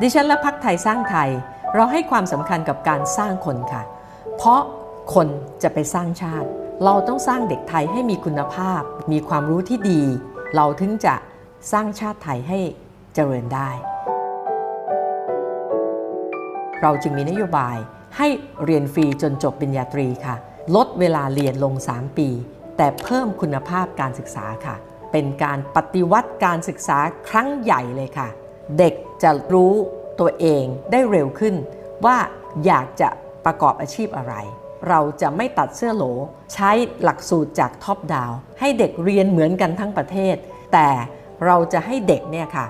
ดิฉันและพักไทยสร้างไทย เราให้ความสำคัญกับการสร้างคนค่ะ เพราะคนจะไปสร้างชาติ เราต้องสร้างเด็กไทยให้มีคุณภาพ มีความรู้ที่ดี เราถึงจะสร้างชาติไทยให้เจริญได้ เราจึงมีนโยบายให้เรียนฟรีจนจบปริญญาตรีค่ะ ลดเวลาเรียนลง 3 ปี แต่เพิ่มคุณภาพการศึกษาค่ะ เป็นการปฏิวัติการศึกษาครั้งใหญ่เลยค่ะ เด็ก จะรู้ตัวเองได้เร็วขึ้น ว่าอยากจะประกอบอาชีพอะไร เราจะไม่ตัดเสื้อโหล ใช้หลักสูตรจากท็อปดาวให้เด็กเรียนเหมือนกันทั้งประเทศ แต่เราจะให้เด็กเนี่ยค่ะ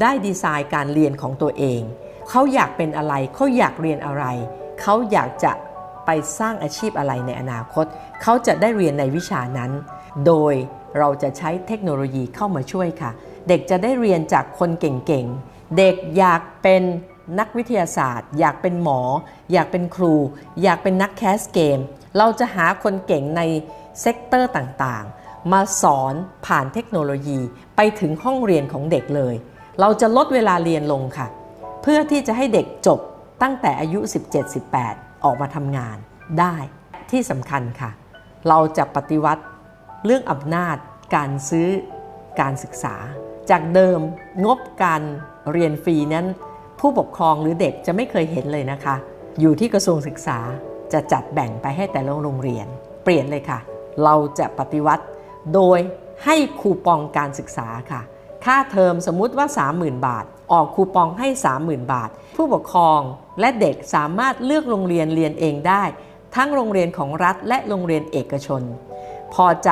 ได้ดีไซน์การเรียนของตัวเอง เขาอยากเป็นอะไร เขาอยากเรียนอะไร เขาอยากจะไปสร้างอาชีพอะไรในอนาคต เขาจะได้เรียนในวิชานั้น โดยเราจะใช้เทคโนโลยีเข้ามาช่วยค่ะ เด็กจะได้เรียนจากคนเก่งๆ เด็กอยากเป็นนักวิทยาศาสตร์ อยากเป็นหมอ อยากเป็นครู อยากเป็นนักแคสเกม เราจะหาคนเก่งในเซกเตอร์ต่างๆ มาสอนผ่านเทคโนโลยีไปถึงห้องเรียนของเด็กเลย เราจะลดเวลาเรียนลงค่ะ เพื่อที่จะให้เด็กจบตั้งแต่อายุ 17-18 ออกมาทำงานได้ที่สำคัญค่ะ เราจะปฏิวัติเรื่องอำนาจการซื้อการศึกษา จากเดิมงบการ เรียนฟรีนั้น ผู้ปกครองหรือเด็กจะไม่เคยเห็นเลยนะคะ อยู่ที่กระทรวงศึกษาจะจัดแบ่งไปให้แต่ละโรงเรียน เปลี่ยนเลยค่ะ เราจะปฏิวัติ โดยให้คูปองการศึกษาค่ะ ค่าเทอมสมมุติว่า 30,000 บาท ออกคูปองให้ 30,000 บาท ผู้ปกครองและเด็กสามารถเลือกโรงเรียนเรียนเองได้ ทั้งโรงเรียนของรัฐและโรงเรียนเอกชน พอใจ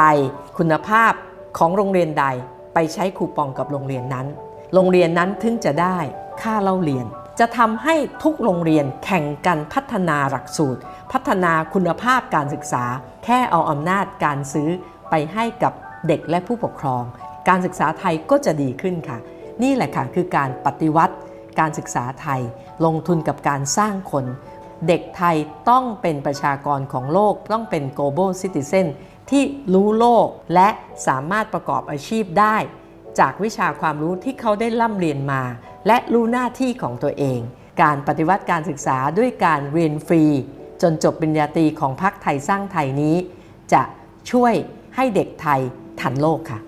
คุณภาพของโรงเรียนใดไปใช้คูปองกับโรงเรียนนั้น โรงเรียนนั้นถึงจะได้ค่าเล่าเรียน จะทำให้ทุกโรงเรียนแข่งกันพัฒนาหลักสูตร พัฒนาคุณภาพการศึกษา แค่เอาอำนาจการซื้อไปให้กับเด็กและผู้ปกครอง การศึกษาไทยก็จะดีขึ้นค่ะ นี่แหละค่ะคือการปฏิวัติการศึกษาไทย ลงทุนกับการสร้างคน เด็กไทยต้องเป็นประชากรของโลกต้องเป็น global citizen ที่รู้โลกและสามารถประกอบอาชีพได้ จากวิชาความรู้ที่เขาได้ร่ำเรียนมา และรู้หน้าที่ของตัวเอง การปฏิวัติการศึกษาด้วยการเรียนฟรี จนจบปริญญาตรีของพรรคไทยสร้างไทยนี้ จะช่วยให้เด็กไทยทันโลกค่ะ